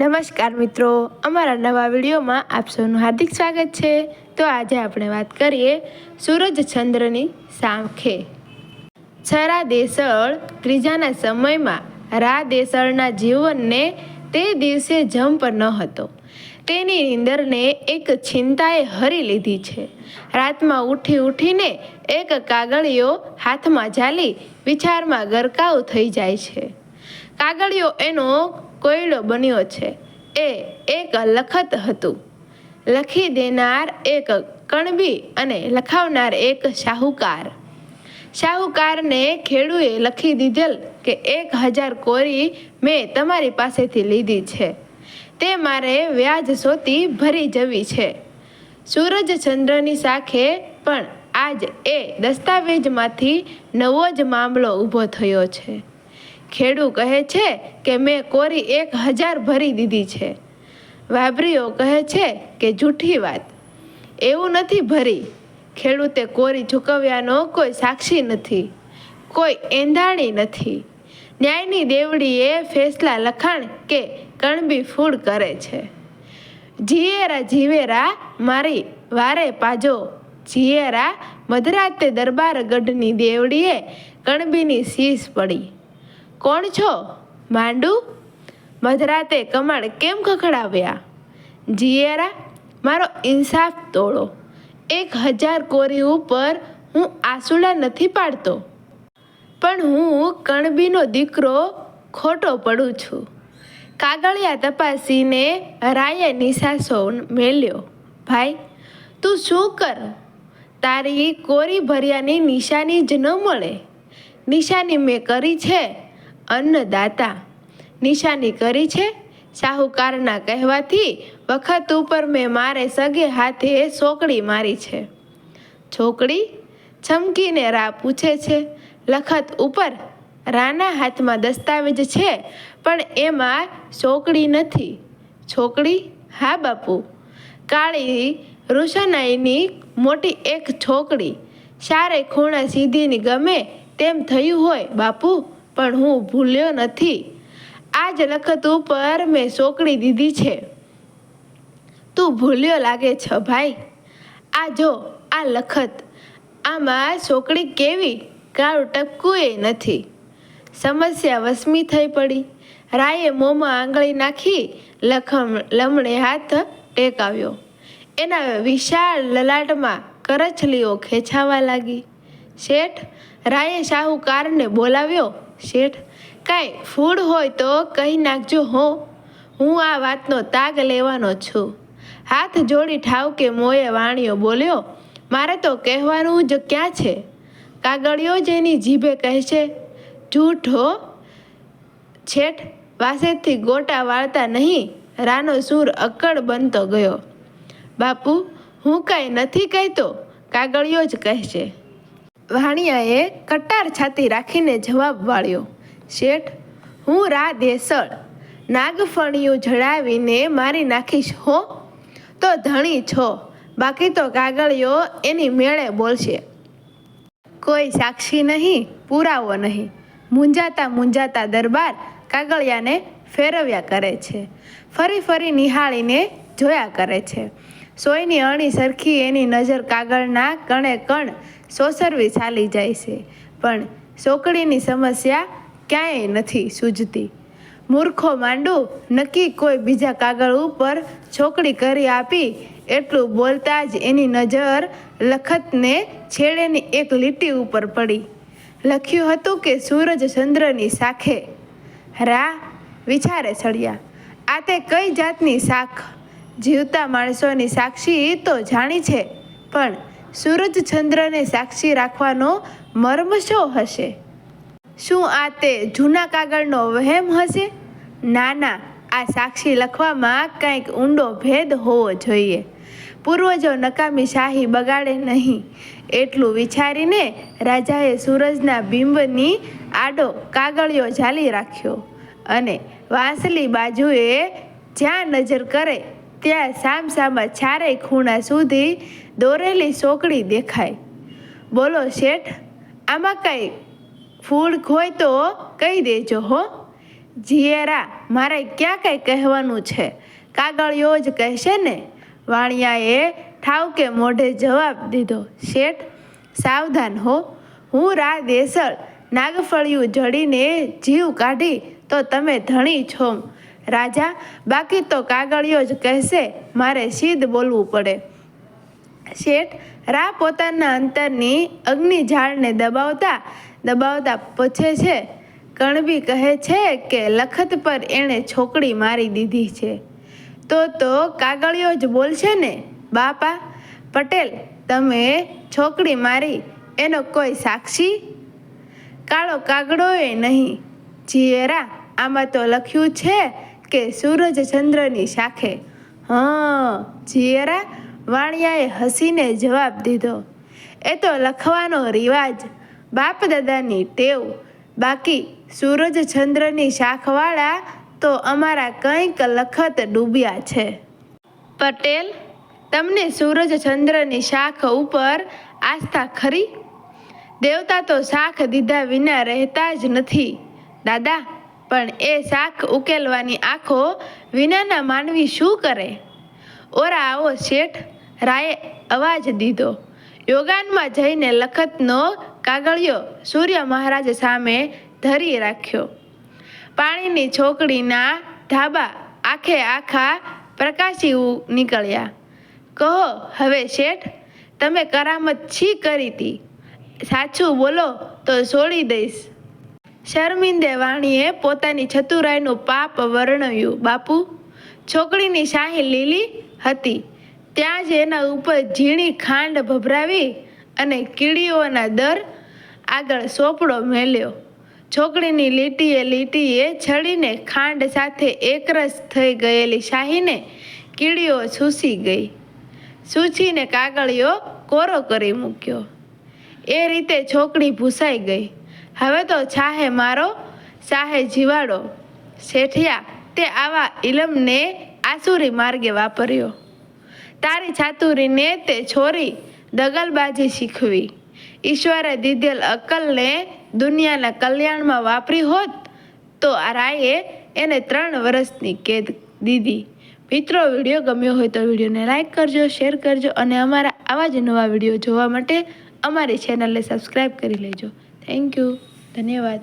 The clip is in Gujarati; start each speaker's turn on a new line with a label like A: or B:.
A: નમસ્કાર મિત્રો, અમારા નવા વિડીયોમાં આપ સૌનું હાર્દિક સ્વાગત છે. તો આજે આપણે વાત કરીએ સૂરજ ચંદ્રની સાંખે છરા દેસળ ત્રીજાના સમયમાં રા દેસળના જીવનને તે દિવસે જંપ ન હતો. તેની નીંદરને એક ચિંતાએ હરી લીધી છે. રાતમાં ઉઠી ઉઠીને એક કાગળીઓ હાથમાં ઝાલી વિચારમાં ગરકાવ થઈ જાય છે. કાગળિયો એનો કોયડો બન્યો છે. એ એક લખત હતું. લખી દેનાર એક કણબી અને લખાવનાર એક શાહુકાર. શાહુકારને ખેડૂએ લખી દીધેલ કે એક હજાર કોરી મેં તમારી પાસેથી લીધી છે. તે મારે વ્યાજ સોતી ભરી જવી છે. સૂરજચંદ્રની સાખે પણ આજ એ દસ્તાવેજમાંથી નવો જ મામલો ઊભો થયો છે. ખેડૂ કહે છે કે મેં કોરી એક હજાર ભરી દીધી છે. વાબરીઓ કહે છે કે જૂઠી વાત. એવું નથી ભરી. ખેડૂતે કોરી ચૂકવ્યાનો કોઈ સાક્ષી નથી. કોઈ એંધાણી નથી. ન્યાયની દેવડીએ ફેસલા લખાણ કે કણબી ફૂડ કરે છે. જીએરા જીવેરા મારી વારે પાજો. જીએરા મધરાતે દરબાર ગઢની દેવડીએ કણબીની શીશ પડી. કોણ છો? માંડુ? મધરાતે કમળ કેમ ખખડાવ્યા? જીએરા, મારો ઇન્સાફ તોડો. એક હજાર કોરી ઉપર હું આસુડા નથી પાડતો. પણ હું કણબીનો દીકરો ખોટો પડું છું. કાગળિયા તપાસીને રાયે નિશાસો મેલ્યો. ભાઈ, તું શું કર? તારી કોરી ભર્યાની નિશાની જ ન મળે. નિશાની મેં કરી છે. અન્નદાતા. નિશાની કરી છે શાહુકારના કહેવાથી વખત ઉપર મેં મારે સગે હાથે સોકડી મારી છે. છોકડી છમકીને રા પૂછે છે, લખત ઉપર રાના હાથમાં દસ્તાવેજ છે, પણ એમાં ચોકડી નથી. છોકડી હા બાપુ. કાળી રોશનાઈની મોટી એક છોકડી સારે ખૂણા સીધીની ગમે તેમ થયું હોય બાપુ. પણ હું ભૂલ્યો નથી. આ જ લખત ઉપર મેં સોકડી દીધી છે. તું ભૂલ્યો લાગે છે ભાઈ. આ જો, આ લખત. આમાં સોકડી કેવી? કાળું ટપકું એ નથી. સમસ્યા વસમી થઈ પડી. રાયે મોંમાં આંગળી નાખી, લખમ, લમણે હાથ ટેકાવ્યો. એના વિશાળ લલાટમાં કરચલીઓ ખેંચાવા લાગી. શેઠ, રાયે શાહુકારને બોલાવ્યો શેઠ, કાંઈ ફૂડ હોય તો કહી નાખજો, હો. હું આ વાતનો તાગ લેવાનો છું. હાથ જોડી ઠાવ કે મોએ વાણિયો બોલ્યો, મારે તો કહેવાનું જ ક્યાં છે? કાગળિયો જ એની જીભે કહેશે. જૂઠો છેઠ વાસેથી ગોટા વાળતા નહીં, રાનો સૂર અક્કડ બનતો ગયો. બાપુ, હું કાંઈ નથી કહેતો, કાગળિયો જ કહેશે. વાણિયાએ કટાર છાતી રાખીને જવાબ વાળ્યો, શેઠ, હું રા દેસળ નાગફણિયું જડાવીને મારી નાખીશ, હો? તો ધણી છો. બાકી તો કાગળિયો એની મેળે બોલશે. કોઈ સાક્ષી નહીં, પુરાવો નહીં. મૂંઝાતા મૂંઝાતા દરબાર કાગળિયાને ફેરવ્યા કરે છે. ફરી ફરી નિહાળીને જોયા કરે છે. સોયની અણી સરખી એની નજર કાગળના કણે કણ સોસરવી ચાલી જાય છે. પણ સોકડીની સમસ્યા ક્યાંય નથી સૂજતી. મૂર્ખો માંડો નક્કી કોઈ બીજા કાગળ ઉપર છોકડી કરી આપી એટલું બોલતા જ એની નજર લખતને છેડેની એક લીટી ઉપર પડી. લખ્યું હતું કે સૂરજ ચંદ્રની સાખે રા, વિચારે ચડ્યા આ તે કઈ જાતની શાખ? જીવતા માણસોની સાક્ષી તો જાણી છે, પણ સૂરજ ચંદ્રને સાક્ષી રાખવાનો મર્મ શો હશે? શું આ તે જૂના કાગળનો વહેમ હશે? ના ના, આ સાક્ષી લખવામાં કંઈક ઊંડો ભેદ હોવો જોઈએ. પૂર્વજો નકામી શાહી બગાડે નહીં. એટલું વિચારીને રાજાએ સૂરજના બિંબની આડો કાગળિયો ઝાલી રાખ્યો અને વાંસલી બાજુએ જ્યાં નજર કરે ત્યાં સામસામા ચારેય ખૂણા સુધી દોરેલી સોકડી દેખાય. બોલો, શેઠ, આમાં કંઈ ફૂડ હોય તો કહી દેજો હો. જીએરા, મારે ક્યાં કંઈ કહેવાનું છે? કાગળિયો જ કહેશે ને? વાણિયાએ ઠાવકે મોઢે જવાબ દીધો. શેઠ, સાવધાન હો. હું રા દેસળ નાગફળિયું જડીને જીવ કાઢી તો તમે ધણી છો. રાજા, બાકી તો કાગળિયો જ કહેશે, મારે સીધ બોલવું પડે. શેઠ રા પોતાના અંતરની અગ્નિ ઝાડને દબાવતા દબાવતા પૂછે છે, કણબી કહે છે કે લખત પર એણે છોકડી મારી દીધી છે. તો તો કાગળિયો જ બોલશે ને, બાપા? પટેલ, તમે છોકડી મારી એનો કોઈ સાક્ષી? કાળો કાગડોએ નહીં, જીએરા, આમાં તો લખ્યું છે કે સૂરજ ચંદ્રની શાખે? હા જીયરા વાણિયાએ હસીને જવાબ દીધો. એ તો લખવાનો રિવાજ. બાપ દાદાની ટેવ. બાકી સૂરજ ચંદ્રની શાખવાળા તો અમારા કંઈક લખત ડૂબ્યા છે. પટેલ, તમને સૂરજ ચંદ્રની શાખ ઉપર આસ્થા ખરી? દેવતા તો શાખ દીધા વિના રહેતા જ નથી. દાદા પણ એ શાક ઉકેલવાની આંખો વિનાના માનવી શું કરે? ઓરા આવો શેઠ રાયે અવાજ દીધો. યોગાનમાં જઈને લખતનો કાગળિયો સૂર્ય મહારાજ સામે ધરી રાખ્યો. પાણીની છોકડીના ધાબા આખે આખા પ્રકાશી નીકળ્યા. કહો, હવે શેઠ, તમે કરામત છી કરી હતી સાચું બોલો તો છોડી દઈશ. શર્મિંદે વાણીએ પોતાની ચતુરાઈનું પાપ વર્ણવ્યું. બાપુ, છોકરીની શાહી લીલી હતી. ત્યાં જ એના ઉપર ઝીણી ખાંડ ભભરાવી અને કીડીઓના દર આગળ સોપડો મેલ્યો. છોકરીની લીટીએ લીટીએ છડીને ખાંડ સાથે એકરસ થઈ ગયેલી શાહીને કીડીઓ સૂસી ગઈ. સૂચીને કાગળિયો કોરો કરી મૂક્યો. એ રીતે છોકરી ભૂસાઈ ગઈ. હવે તો છાહે મારો શાહે જીવાડો. શેઠિયા, તે આવા ઇલમને આસુરી માર્ગે વાપર્યો. તારી છાતુરીને તે છોરી દગલબાજી શીખવી. ઈશ્વરે દીધેલ અકલને દુનિયાના કલ્યાણમાં વાપરી હોત, તો આ રાયે એને ત્રણ વર્ષની કેદ દીધી. મિત્રો, વીડિયો ગમ્યો હોય તો વિડીયોને લાઈક કરજો, શેર કરજો અને અમારા આવા જ નવા વીડિયો જોવા માટે અમારી ચેનલને સબસ્ક્રાઈબ કરી લેજો. થેન્ક યુ ધન્યવાદ